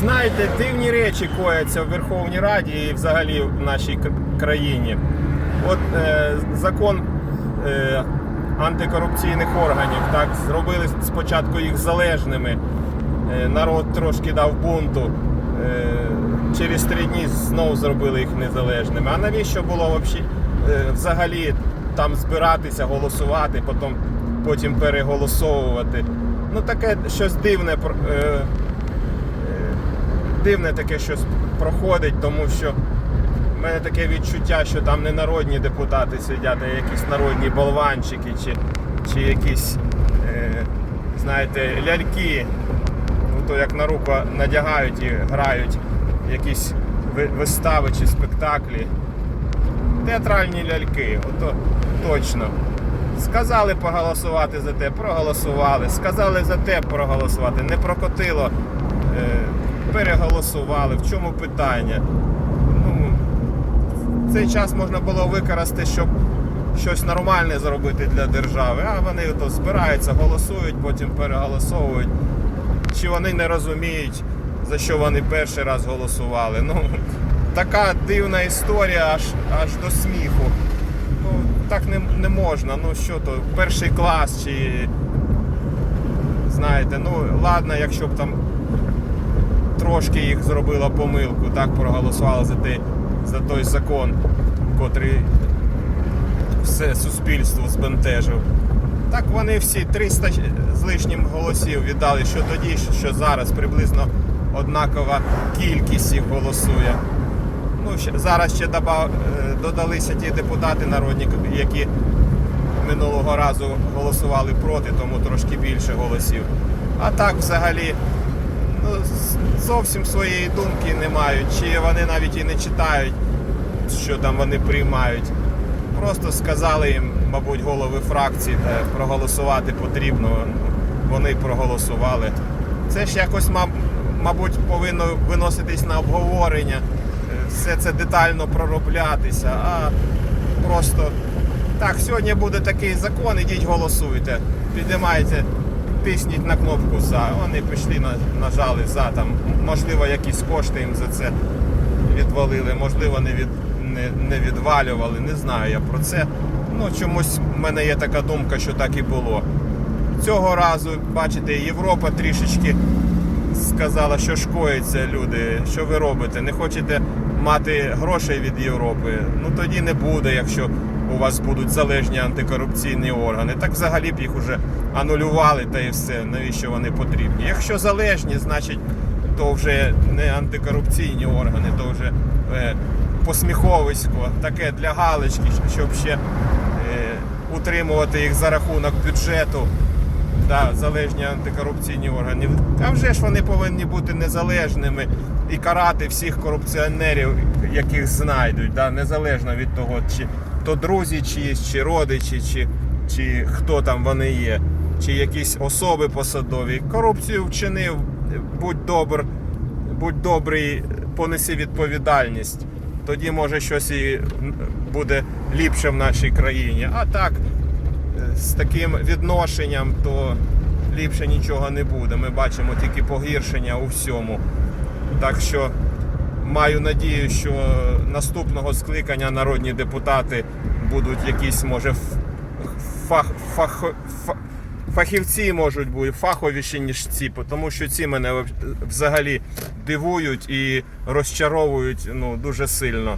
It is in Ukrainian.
Знаєте, дивні речі кояться в Верховній Раді і взагалі в нашій країні. От е, закон е, антикорупційних органів так зробили спочатку їх залежними. Е, народ трошки дав бунту. Е, через три дні знову зробили їх незалежними. А навіщо було е, взагалі там збиратися, голосувати, потім, потім переголосовувати? Ну таке щось дивне. Е, дивне таке щось проходить, тому що в мене таке відчуття, що там не народні депутати сидять, а якісь народні болванчики чи, чи якісь, е, знаєте, ляльки. Ну, то як на руку надягають і грають якісь вистави чи спектаклі. Театральні ляльки, ото точно. Сказали поголосувати за те, проголосували. Сказали за те проголосувати. Не прокотило, е, переголосували. В чому питання? Ну, цей час можна було використати, щоб щось нормальне зробити для держави, а вони то збираються, голосують, потім переголосовують. Чи вони не розуміють, за що вони перший раз голосували. Ну, така дивна історія аж, аж до сміху. Ну, так не, не можна. Ну що то, перший клас чи. Знаєте, ну ладно, якщо б там трошки їх зробила помилку, так проголосували за той, за той закон, котрий все суспільство збентежив. Так вони всі 300 з лишнім голосів віддали, що тоді, що зараз приблизно однакова кількість їх голосує. Ну, зараз ще е, додалися ті депутати народні, які минулого разу голосували проти, тому трошки більше голосів. А так взагалі зовсім своєї думки не мають, чи вони навіть і не читають, що там вони приймають. Просто сказали їм, мабуть, голови фракції, та проголосувати потрібно. Вони проголосували. Це ж якось, маб- мабуть, повинно виноситись на обговорення, все це детально пророблятися, а просто так, сьогодні буде такий закон, ідіть голосуйте. Піднімайте, тисніть на кнопку за. Вони пішли, нажали за там. Можливо, якісь кошти їм за це відвалили, можливо, не від не, не відвалювали. Не знаю я про це. Ну чомусь в мене є така думка, що так і було. Цього разу, бачите, Європа трішечки сказала, що шкоїться люди, що ви робите. Не хочете мати грошей від Європи. Ну тоді не буде, якщо у вас будуть залежні антикорупційні органи. Так взагалі б їх уже анулювали та і все. Навіщо вони потрібні? Якщо залежні, значить то вже не антикорупційні органи, то вже е, посміховисько, таке для галочки, щоб ще е, утримувати їх за рахунок бюджету да, залежні антикорупційні органи. А вже ж вони повинні бути незалежними і карати всіх корупціонерів, яких знайдуть, да, незалежно від того, чи то друзі чиїсь, чи родичі, чи, чи хто там вони є, чи якісь особи посадові. Корупцію вчинив, будь добр, будь добрий, понеси відповідальність. Тоді може щось і буде ліпше в нашій країні. А так, з таким відношенням, то ліпше нічого не буде. Ми бачимо тільки погіршення у всьому. Так що маю надію, що наступного скликання народні депутати будуть якісь, може, ф- фах, фах, фахівці можуть бути фаховіші, ніж ці, тому що ці мене взагалі дивують і розчаровують ну, дуже сильно.